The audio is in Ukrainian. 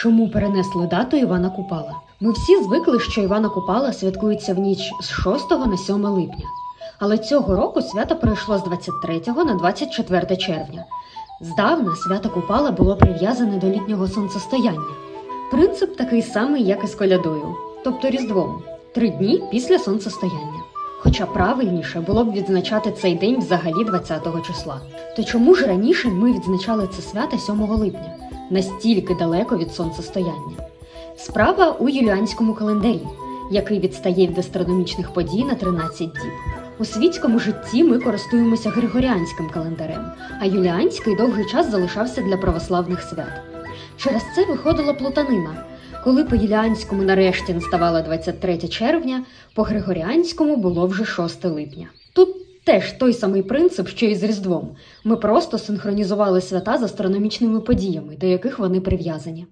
Чому перенесли дату Івана Купала? Ми всі звикли, що Івана Купала святкується в ніч з 6 на 7 липня. Але цього року свято пройшло з 23 на 24 червня. Здавна свято Купала було прив'язане до літнього сонцестояння. Принцип такий самий, як і з колядою, тобто Різдвом три дні після сонцестояння. Хоча правильніше було б відзначати цей день взагалі 20 числа. То чому ж раніше ми відзначали це свято 7 липня, настільки далеко від сонцестояння? Справа у юліанському календарі, який відстає від астрономічних подій на 13 діб. У світському житті ми користуємося григоріанським календарем, а юліанський довгий час залишався для православних свят. Через це виходила плутанина. Коли по юліанському нарешті наставало 23 червня, по григоріанському було вже 6 липня. Теж той самий принцип, що і з Різдвом. Ми просто синхронізували свята з астрономічними подіями, до яких вони прив'язані.